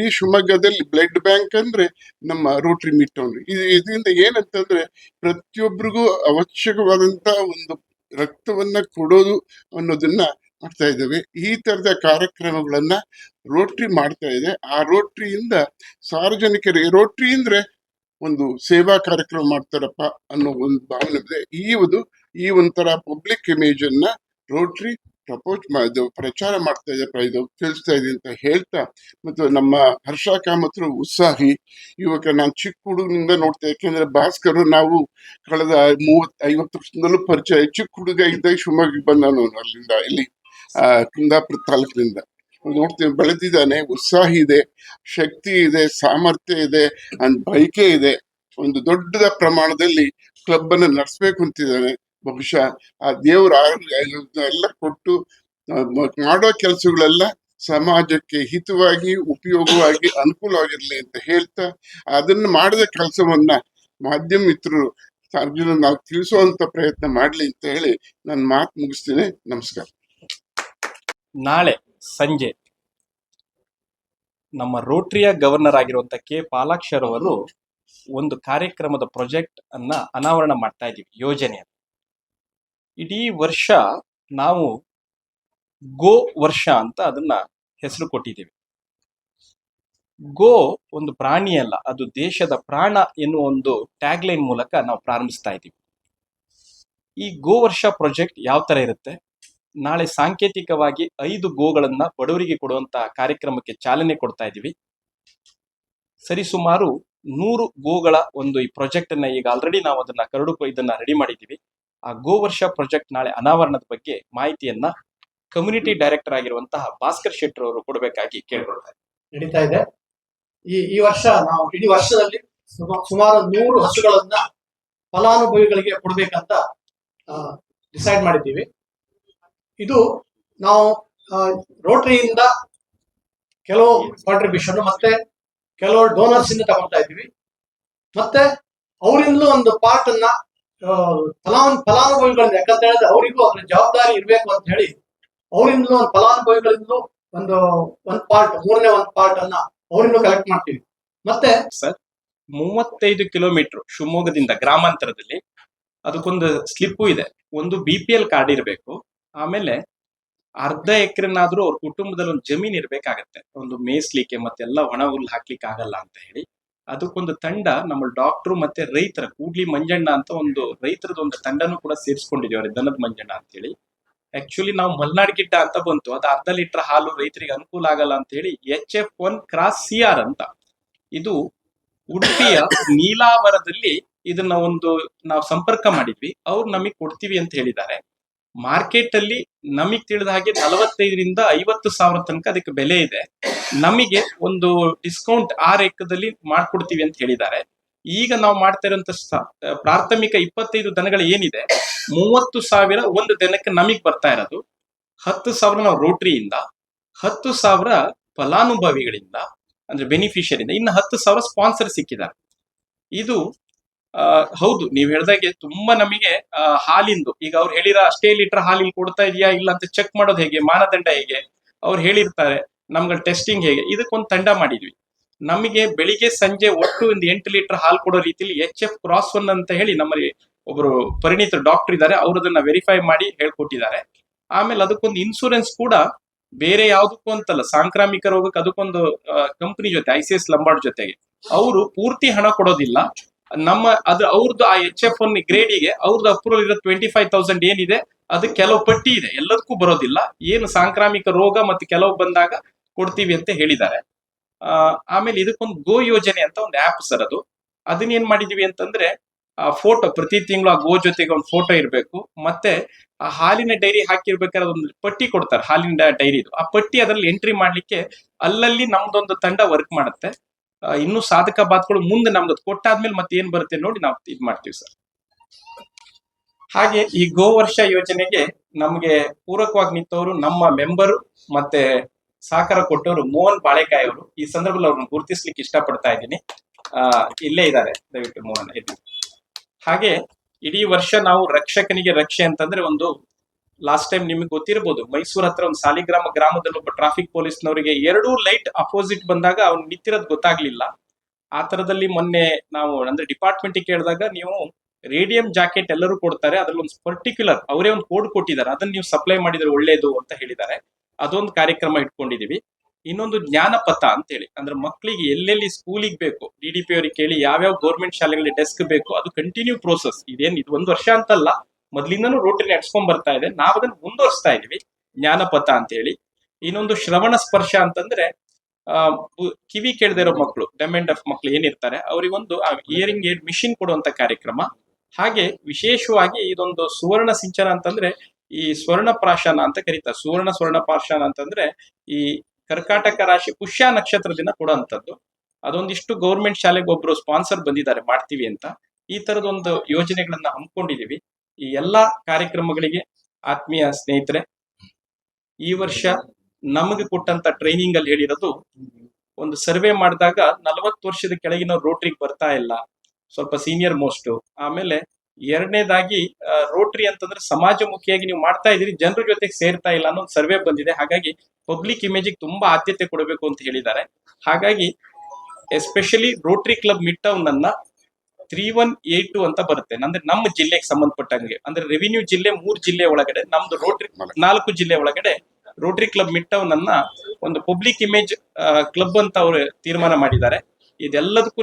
ಈ ಶಿವಮೊಗ್ಗದಲ್ಲಿ blood bank ಅಂದ್ರೆ ನಮ್ಮ ರೋಟ್ರಿ ಮಿಟ್ಟೌನ್ ಇದು ಇದರಿಂದ ಏನಂತಂದ್ರೆ ಪ್ರತಿಯೊಬ್ಬರಿಗೂ ಅವಶ್ಯಕವಾದಂತ ಒಂದು ರಕ್ತವನ್ನ ಕೊಡೋದು ಅನ್ನೋದನ್ನ ಮಾಡ್ತಾ ಇದ್ದೇವೆ. ಈ ತರದ ಕಾರ್ಯಕ್ರಮಗಳನ್ನ ರೋಟ್ರಿ ಮಾಡ್ತಾ ಇದೆ. ಆ ರೋಟ್ರಿಯಿಂದ ಸಾರ್ವಜನಿಕರಿಗೆ, ರೋಟ್ರಿ ಅಂದ್ರೆ ಒಂದು ಸೇವಾ ಕಾರ್ಯಕ್ರಮ ಮಾಡ್ತಾರಪ್ಪ ಅನ್ನೋ ಒಂದು ಭಾವನೆ ಇದೆ. ಈ ಒಂದು, ಈ ಒಂಥರ ಪಬ್ಲಿಕ್ ಇಮೇಜ್ ಅನ್ನ ರೋಟರಿ ಪ್ರಪೋಸ್ ಮಾಡಿದೆವು ಪ್ರಚಾರ ಮಾಡ್ತಾ ಇದೆ, ಪ್ರ- ಇದು ತಿಳಿಸ್ತಾ ಇದೆ ಅಂತ ಹೇಳ್ತಾ, ಮತ್ತು ನಮ್ಮ ಹರ್ಷ ಕಾಮತ್ರು ಉತ್ಸಾಹಿ ಇವಾಗ ನಾನು ಚಿಕ್ಕ ಹುಡುಗನಿಂದ ನೋಡ್ತಾ, ಯಾಕೆಂದ್ರೆ ಭಾಸ್ಕರ್ ನಾವು ಕಳೆದ ಮೂವತ್ ಐವತ್ತು ವರ್ಷದಿಂದಲೂ ಪರಿಚಯ, ಚಿಕ್ಕ ಹುಡುಗ ಇದ್ದಾಗ ಶಿವಮೊಗ್ಗಕ್ಕೆ ಬಂದನು ಅಲ್ಲಿಂದ, ಇಲ್ಲಿ ಕುಂದಾಪುರ ತಾಲೂಕಿನಿಂದ. ನೋಡ್ತೀವಿ ಬೆಳೆದಿದ್ದಾನೆ, ಉತ್ಸಾಹ ಇದೆ, ಶಕ್ತಿ ಇದೆ, ಸಾಮರ್ಥ್ಯ ಇದೆ, ಅಂಡ್ ಬಯಕೆ ಇದೆ. ಒಂದು ದೊಡ್ಡದ ಪ್ರಮಾಣದಲ್ಲಿ ಕ್ಲಬ್ ಅನ್ನು ನಡೆಸಬೇಕು ಅಂತಿದ್ದಾನೆ. ಬಹುಶಃ ಆ ದೇವರ ಎಲ್ಲ ಕೊಟ್ಟು ಮಾಡೋ ಕೆಲಸಗಳೆಲ್ಲ ಸಮಾಜಕ್ಕೆ ಹಿತವಾಗಿ, ಉಪಯೋಗವಾಗಿ ಅನುಕೂಲವಾಗಿರಲಿ ಅಂತ ಹೇಳ್ತಾ, ಅದನ್ನ ಮಾಡಿದ ಕೆಲಸವನ್ನ ಮಾಧ್ಯಮ ಮಿತ್ರರು ಸಾರ್ವಜನಿಕ ನಾವು ತಿಳಿಸುವಂತ ಪ್ರಯತ್ನ ಮಾಡಲಿ ಅಂತ ಹೇಳಿ ನನ್ನ ಮಾತು ಮುಗಿಸ್ತೀನಿ. ನಮಸ್ಕಾರ. ನಾಳೆ ಸಂಜೆ ನಮ್ಮ ರೋಟ್ರಿಯ ಗವರ್ನರ್ ಆಗಿರುವಂತ ಕೆ. ಪಾಲಾಕ್ಷರ್ ಅವರು ಒಂದು ಕಾರ್ಯಕ್ರಮದ ಪ್ರಾಜೆಕ್ಟ್ ಅನ್ನ ಅನಾವರಣ ಮಾಡ್ತಾ ಇದೀವಿ, ಯೋಜನೆ ಇಡೀ ವರ್ಷ ನಾವು ಗೋ ವರ್ಷ ಅಂತ ಅದನ್ನ ಹೆಸರು ಕೊಟ್ಟಿದ್ದೀವಿ. ಗೋ ಒಂದು ಪ್ರಾಣಿ ಅಲ್ಲ, ಅದು ದೇಶದ ಪ್ರಾಣ ಎನ್ನುವ ಒಂದು ಟ್ಯಾಗ್ಲೈನ್ ಮೂಲಕ ನಾವು ಪ್ರಾರಂಭಿಸ್ತಾ ಇದ್ದೀವಿ. ಈ ಗೋ ವರ್ಷ ಪ್ರಾಜೆಕ್ಟ್ ಯಾವ ತರ ಇರುತ್ತೆ? ನಾಳೆ ಸಾಂಕೇತಿಕವಾಗಿ ಐದು ಗೋಗಳನ್ನ ಬಡವರಿಗೆ ಕೊಡುವಂತಹ ಕಾರ್ಯಕ್ರಮಕ್ಕೆ ಚಾಲನೆ ಕೊಡ್ತಾ ಇದ್ದೀವಿ. ಸರಿಸುಮಾರು ನೂರು ಗೋಗಳ ಒಂದು ಈ ಪ್ರಾಜೆಕ್ಟ್ ಅನ್ನ ಈಗ ಆಲ್ರೆಡಿ ನಾವು ಅದನ್ನ ಕರಡು ಇದನ್ನ ರೆಡಿ ಮಾಡಿದ್ದೀವಿ. ಆ ಗೋ ವರ್ಷ ಪ್ರಾಜೆಕ್ಟ್ ನಾಳೆ ಅನಾವರಣದ ಬಗ್ಗೆ ಮಾಹಿತಿಯನ್ನ ಕಮ್ಯುನಿಟಿ ಡೈರೆಕ್ಟರ್ ಆಗಿರುವಂತಹ ಭಾಸ್ಕರ್ ಶೆಟ್ಟರ್ ಅವರು ಕೊಡಬೇಕಾಗಿ ಕೇಳ್ಕೊಳ್ತಾರೆ. ನಡೀತಾ ಇದೆ. ಈ ಈ ವರ್ಷ ನಾವು ಇಡೀ ವರ್ಷದಲ್ಲಿ ಸುಮ- ಸುಮಾರು ನೂರು ಹಸುಗಳನ್ನ ಫಲಾನುಭವಿಗಳಿಗೆ ಕೊಡ್ಬೇಕಂತ ಡಿಸೈಡ್ ಮಾಡಿದ್ದೀವಿ. ಇದು ನಾವು ರೋಟರಿಯಿಂದ ಕೆಲವು ಕಾಂಟ್ರಿಬ್ಯೂಷನ್ ಮತ್ತೆ ಕೆಲವು ಡೋನರ್ಸ್ ಇಂದ ತಗೊಳ್ತಾ ಇದ್ದೀವಿ. ಮತ್ತೆ ಅವರಿಂದಲೂ ಒಂದು ಪಾರ್ಟ್ ಅನ್ನ ಫಲಾನು ಫಲಾನುಭವಿಗಳಿಂದ ಯಾಕಂತ ಹೇಳಿದ್ರೆ ಅವರಿಗೂ ಅದ್ರ ಜವಾಬ್ದಾರಿ ಇರಬೇಕು ಅಂತ ಹೇಳಿ ಅವರಿಂದ ಒಂದು ಫಲಾನುಭವಿಗಳಿಂದಲೂ ಒಂದು, ಒಂದ್ ಪಾರ್ಟ್, ಮೂರನೇ ಒಂದು ಪಾರ್ಟ್ ಅನ್ನ ಅವರಿಂದ ಕಲೆಕ್ಟ್ ಮಾಡ್ತೀವಿ. ಮತ್ತೆ ಸರ್, ಮೂವತ್ತೈದು ಕಿಲೋಮೀಟರ್ ಶಿವಮೊಗ್ಗದಿಂದ ಗ್ರಾಮಾಂತರದಲ್ಲಿ ಅದಕ್ಕೊಂದು ಸ್ಲಿಪ್ಪು ಇದೆ. ಒಂದು ಬಿ ಪಿ ಎಲ್ ಕಾರ್ಡ್ ಇರಬೇಕು. ಆಮೇಲೆ ಅರ್ಧ ಎಕರೆನಾದ್ರೂ ಅವ್ರ ಕುಟುಂಬದಲ್ಲಿ ಒಂದು ಜಮೀನ್ ಇರ್ಬೇಕಾಗತ್ತೆ. ಒಂದು ಮೇಯಿಸ್ಲಿಕ್ಕೆ ಮತ್ತೆಲ್ಲ ಒಣ ಹುಲ್ಲು ಹಾಕ್ಲಿಕ್ಕೆ ಆಗಲ್ಲ ಅಂತ ಹೇಳಿ. ಅದಕ್ಕೊಂದು ತಂಡ ನಮ್ಮ ಡಾಕ್ಟ್ರು ಮತ್ತೆ ರೈತರ, ಕೂಡ್ಲಿ ಮಂಜಣ್ಣ ಅಂತ ಒಂದು ರೈತರದ ಒಂದು ತಂಡನೂ ಕೂಡ ಸೇರಿಸ್ಕೊಂಡಿದ್ದೀವಿ ಅವ್ರಿಗೆ ದನದ ಮಂಜಣ್ಣ ಅಂತ ಹೇಳಿ ಆಕ್ಚುಲಿ ನಾವು ಮಲ್ನಾಡ್ ಗಿಡ್ಡ ಅಂತ ಬಂತು, ಅದು ಅರ್ಧ ಲೀಟರ್ ಹಾಲು ರೈತರಿಗೆ ಅನುಕೂಲ ಆಗಲ್ಲ ಅಂತ ಹೇಳಿ H F one cross C R ಅಂತ. ಇದು ಉಡುಪಿಯ ನೀಲಾವರದಲ್ಲಿ ಇದನ್ನ ಒಂದು ನಾವು ಸಂಪರ್ಕ ಮಾಡಿದ್ವಿ, ಅವ್ರು ನಮಗೆ ಕೊಡ್ತೀವಿ ಅಂತ ಹೇಳಿದ್ದಾರೆ. ಮಾರ್ಕೆಟ್ ಅಲ್ಲಿ ನಮಗೆ ತಿಳಿದ ಹಾಗೆ ನಲವತ್ತೈದರಿಂದ ಐವತ್ತು ಸಾವಿರ ತನಕ ಅದಕ್ಕೆ ಬೆಲೆ ಇದೆ. ನಮಗೆ ಒಂದು ಡಿಸ್ಕೌಂಟ್ ಆ ರೇಖದಲ್ಲಿ ಮಾಡ್ಕೊಡ್ತೀವಿ ಅಂತ ಹೇಳಿದ್ದಾರೆ. ಈಗ ನಾವು ಮಾಡ್ತಾ ಇರುವಂತ ಪ್ರಾಥಮಿಕ ಇಪ್ಪತ್ತೈದು ದನಗಳು ಏನಿದೆ, ಮೂವತ್ತು ಸಾವಿರ ಒಂದು ದಿನಕ್ಕೆ ನಮಗೆ ಬರ್ತಾ ಇರೋದು. ಹತ್ತು ಸಾವಿರ ನಾವು ರೋಟರಿಯಿಂದ, ಹತ್ತು ಸಾವಿರ ಫಲಾನುಭವಿಗಳಿಂದ, ಅಂದ್ರೆ ಬೆನಿಫಿಷಿಯರಿಂದ ಇನ್ನು ಹತ್ತು ಸಾವಿರ ಸ್ಪಾನ್ಸರ್ ಸಿಕ್ಕಿದ್ದಾರೆ. ಇದು ಹೌದು, ನೀವ್ ಹೇಳ್ದಾಗೆ ತುಂಬಾ ನಮಗೆ ಹಾಲಿಂದು. ಈಗ ಅವ್ರು ಹೇಳಿರ ಅಷ್ಟೇ ಲೀಟರ್ ಹಾಲಿಲ್ ಕೊಡ್ತಾ ಇದೆಯಾ ಇಲ್ಲ ಅಂತ ಚೆಕ್ ಮಾಡೋದು ಹೇಗೆ, ಮಾನದಂಡ ಹೇಗೆ? ಅವ್ರು ಹೇಳಿರ್ತಾರೆ, ನಮ್ಗೆ ಟೆಸ್ಟಿಂಗ್ ಹೇಗೆ? ಇದಕ್ಕೊಂದು ತಂಡ ಮಾಡಿದ್ವಿ. ನಮಗೆ ಬೆಳಿಗ್ಗೆ ಸಂಜೆ ಒಟ್ಟು ಒಂದು ಎಂಟು ಲೀಟರ್ ಹಾಲು ಕೊಡೋ ರೀತಿಲಿ ಎಚ್ ಎಫ್ ಕ್ರಾಸ್ ಒನ್ ಅಂತ ಹೇಳಿ ನಮ್ಮಲ್ಲಿ ಒಬ್ರು ಪರಿಣಿತ ಡಾಕ್ಟರ್ ಇದ್ದಾರೆ ಅವರು ಅದನ್ನ ವೆರಿಫೈ ಮಾಡಿ ಹೇಳ್ಕೊಟ್ಟಿದ್ದಾರೆ. ಆಮೇಲೆ ಅದಕ್ಕೊಂದು ಇನ್ಸೂರೆನ್ಸ್ ಕೂಡ ಬೇರೆ ಯಾವುದಕ್ಕೂ ಅಂತಲ್ಲ, ಸಾಂಕ್ರಾಮಿಕ ರೋಗಕ್ಕೆ ಅದಕ್ಕೊಂದು ಕಂಪನಿ ಜೊತೆ ಐ ಸಿ ಎಸ್ ಲಂಬಾರ್ಡ್ ಜೊತೆಗೆ. ಅವರು ಪೂರ್ತಿ ಹಣ ಕೊಡೋದಿಲ್ಲ. ನಮ್ಮ ಅದು ಅವ್ರದ್ದು ಆ ಎಚ್ ಎಫ್ ಒನ್ ಗ್ರೇಡಿಗೆ ಅವ್ರದ್ದು ಅಪ್ರೂವಲ್ ಇರೋ ಟ್ವೆಂಟಿ ಫೈವ್ ತೌಸಂಡ್ ಏನಿದೆ, ಅದು ಕೆಲವು ಪಟ್ಟಿ ಇದೆ. ಎಲ್ಲದಕ್ಕೂ ಬರೋದಿಲ್ಲ. ಏನು ಸಾಂಕ್ರಾಮಿಕ ರೋಗ ಮತ್ತು ಕೆಲವು ಬಂದಾಗ ಕೊಡ್ತೀವಿ ಅಂತ ಹೇಳಿದ್ದಾರೆ. ಆಮೇಲೆ ಇದಕ್ಕೊಂದು ಗೋ ಯೋಜನೆ ಅಂತ ಒಂದು ಆಪ್ ಸರ್ ಅದು. ಅದನ್ನ ಏನ್ ಮಾಡಿದೀವಿ ಅಂತಂದ್ರೆ, ಆ ಫೋಟೋ ಪ್ರತಿ ತಿಂಗಳು ಆ ಗೋ ಜೊತೆಗೆ ಒಂದು ಫೋಟೋ ಇರಬೇಕು. ಮತ್ತೆ ಆ ಹಾಲಿನ ಡೈರಿ ಹಾಕಿರ್ಬೇಕಾದ್ರೆ ಒಂದು ಪಟ್ಟಿ ಕೊಡ್ತಾರೆ, ಹಾಲಿನ ಡೈರಿದು. ಆ ಪಟ್ಟಿ ಅದರಲ್ಲಿ ಎಂಟ್ರಿ ಮಾಡ್ಲಿಕ್ಕೆ ಅಲ್ಲಲ್ಲಿ ನಮ್ದೊಂದು ತಂಡ ವರ್ಕ್ ಮಾಡುತ್ತೆ. ಇನ್ನು ಸಾಧಕ ಬಾತ್ಗಳು ಮುಂದೆ ನಮ್ದು ಕೊಟ್ಟಾದ್ಮೇಲೆ ಮತ್ತೆ ಏನ್ ಬರುತ್ತೆ ನೋಡಿ ನಾವು ಇದ್ ಮಾಡ್ತೀವಿ ಸರ್. ಹಾಗೆ ಈ ಗೋ ವರ್ಷ ಯೋಜನೆಗೆ ನಮಗೆ ಪೂರಕವಾಗಿ ನಿಂತವರು ನಮ್ಮ ಮೆಂಬರು ಮತ್ತೆ ಸಹಕಾರ ಕೊಟ್ಟವರು ಮೋಹನ್ ಬಾಳೆಕಾಯಿ ಅವರು. ಈ ಸಂದರ್ಭದಲ್ಲಿ ಅವ್ರನ್ನ ಗುರುತಿಸ್ಲಿಕ್ಕೆ ಇಷ್ಟಪಡ್ತಾ ಇದ್ದೀನಿ. ಆ, ಇಲ್ಲೇ ಇದ್ದಾರೆ, ದಯವಿಟ್ಟು ಮೋಹನ್ ಇದು ಹಾಗೆ ಇಡೀ ವರ್ಷ ನಾವು ರಕ್ಷಕನಿಗೆ ರಕ್ಷೆ ಅಂತಂದ್ರೆ ಒಂದು ಲಾಸ್ಟ್ ಟೈಮ್ ನಿಮಗೆ ಗೊತ್ತಿರಬಹುದು ಮೈಸೂರ್ ಹತ್ರ ಒಂದು ಸಾಲಿಗ್ರಾಮ ಗ್ರಾಮದಲ್ಲಿ ಒಬ್ಬ ಟ್ರಾಫಿಕ್ ಪೊಲೀಸ್ನವರಿಗೆ ಎರಡೂ ಲೈಟ್ ಅಪೋಸಿಟ್ ಬಂದಾಗ ಅವ್ನು ನಿಂತಿರೋದು ಗೊತ್ತಾಗ್ಲಿಲ್ಲ. ಆ ತರದಲ್ಲಿ ಮೊನ್ನೆ ನಾವು ಅಂದ್ರೆ ಡಿಪಾರ್ಟ್ಮೆಂಟ್ ಕೇಳಿದಾಗ ನೀವು ರೇಡಿಯಂ ಜಾಕೆಟ್ ಎಲ್ಲರೂ ಕೊಡ್ತಾರೆ, ಅದ್ರಲ್ಲಿ ಒಂದು ಪರ್ಟಿಕ್ಯುಲರ್ ಅವರೇ ಒಂದು ಕೋಡ್ ಕೊಟ್ಟಿದ್ದಾರೆ, ಅದನ್ನ ನೀವು ಸಪ್ಲೈ ಮಾಡಿದ್ರೆ ಒಳ್ಳೇದು ಅಂತ ಹೇಳಿದ್ದಾರೆ. ಅದೊಂದು ಕಾರ್ಯಕ್ರಮ ಇಟ್ಕೊಂಡಿದೀವಿ. ಇನ್ನೊಂದು ಜ್ಞಾನಪಥ ಅಂತ ಹೇಳಿ ಅಂದ್ರೆ ಮಕ್ಕಳಿಗೆ ಎಲ್ಲೆಲ್ಲಿ ಸ್ಕೂಲಿಗೆ ಬೇಕು ಡಿ ಡಿ ಪಿ ಅವ್ರಿಗೆ ಕೇಳಿ ಯಾವ್ಯಾವ ಗೌರ್ಮೆಂಟ್ ಶಾಲೆಗಳಲ್ಲಿ ಡೆಸ್ಕ್ ಬೇಕು, ಅದು ಕಂಟಿನ್ಯೂ ಪ್ರೋಸೆಸ್ ಇದೇನು, ಇದು ಒಂದು ವರ್ಷ ಅಂತಲ್ಲ. ಮೊದ್ಲಿಂದನೂ ರೋಟರಿ ನಡ್ಸ್ಕೊಂಡ್ ಬರ್ತಾ ಇದೆ. ನಾವು ಅದನ್ನ ಮುಂದುವರಿಸ್ತಾ ಇದೀವಿ. ಜ್ಞಾನಪಥ ಅಂತ ಹೇಳಿ ಇನ್ನೊಂದು ಶ್ರವಣ ಸ್ಪರ್ಶ ಅಂತಂದ್ರೆ ಆ, ಕಿವಿ ಕೇಳದೇ ಇರೋ ಮಕ್ಕಳು ಡೆಮೆಂಡ್ ಆಫ್ ಮಕ್ಕಳು ಏನಿರ್ತಾರೆ ಅವರಿಗೊಂದು ಇಯರಿಂಗ್ ಏಡ್ ಮಿಷಿನ್ ಕೊಡುವಂತ ಕಾರ್ಯಕ್ರಮ. ಹಾಗೆ ವಿಶೇಷವಾಗಿ ಇದೊಂದು ಸುವರ್ಣ ಸಿಂಚನ ಅಂತಂದ್ರೆ ಈ ಸ್ವರ್ಣ ಪ್ರಾಶನ ಅಂತ ಕರೀತಾರೆ. ಸುವರ್ಣ ಸ್ವರ್ಣ ಪ್ರಾಶನ ಅಂತಂದ್ರೆ ಈ ಕರ್ಕಾಟಕ ರಾಶಿ ಪುಷ್ಯ ನಕ್ಷತ್ರ ದಿನ ಕೊಡುವಂಥದ್ದು. ಅದೊಂದಿಷ್ಟು ಗೌರ್ಮೆಂಟ್ ಶಾಲೆಗೆ ಒಬ್ರು ಸ್ಪಾನ್ಸರ್ ಬಂದಿದ್ದಾರೆ ಮಾಡ್ತೀವಿ ಅಂತ. ಈ ತರದೊಂದು ಯೋಜನೆಗಳನ್ನ ಹಮ್ಮಿಕೊಂಡಿದೀವಿ. ಈ ಎಲ್ಲಾ ಕಾರ್ಯಕ್ರಮಗಳಿಗೆ ಆತ್ಮೀಯ ಸ್ನೇಹಿತರೆ, ಈ ವರ್ಷ ನಮಗೆ ಕೊಟ್ಟಂತ ಟ್ರೈನಿಂಗ್ ಅಲ್ಲಿ ಹೇಳಿರೋದು ಒಂದು ಸರ್ವೆ ಮಾಡಿದಾಗ ನಲವತ್ತು ವರ್ಷದ ಕೆಳಗಿನ ರೋಟ್ರಿಗೆ ಬರ್ತಾ ಇಲ್ಲ, ಸ್ವಲ್ಪ ಸೀನಿಯರ್ ಮೋಸ್ಟ್ ಆಮೇಲೆ ಎರಡನೇದಾಗಿ ರೋಟ್ರಿ ಅಂತಂದ್ರೆ ಸಮಾಜಮುಖಿಯಾಗಿ ನೀವು ಮಾಡ್ತಾ ಇದೀರಿ ಜನರ ಜೊತೆಗೆ ಸೇರ್ತಾ ಇಲ್ಲ ಅನ್ನೋ ಒಂದು ಸರ್ವೆ ಬಂದಿದೆ. ಹಾಗಾಗಿ ಪಬ್ಲಿಕ್ ಇಮೇಜಿಗೆ ತುಂಬಾ ಆದ್ಯತೆ ಕೊಡಬೇಕು ಅಂತ ಹೇಳಿದ್ದಾರೆ. ಹಾಗಾಗಿ especially Rotary club mid town three one eight two ಅಂತ ಬರುತ್ತೆ. ಅಂದ್ರೆ ನಮ್ಮ ಜಿಲ್ಲೆಗೆ ಸಂಬಂಧಪಟ್ಟಂಗೆ. ಅಂದ್ರೆ ರೆವಿನ್ಯೂ ಜಿಲ್ಲೆ ಮೂರ್ ಜಿಲ್ಲೆ ಒಳಗಡೆ ನಮ್ದು ರೋಟ್ರಿ ನಾಲ್ಕು ಜಿಲ್ಲೆ ಒಳಗಡೆ ರೋಟರಿ ಕ್ಲಬ್ ಮಿಡ್ ಟೌನ್ ಅನ್ನ ಒಂದು ಪಬ್ಲಿಕ್ ಇಮೇಜ್ ಕ್ಲಬ್ ಅಂತ ಅವರು ತೀರ್ಮಾನ ಮಾಡಿದ್ದಾರೆ. ಇದೆಲ್ಲದಕ್ಕೂ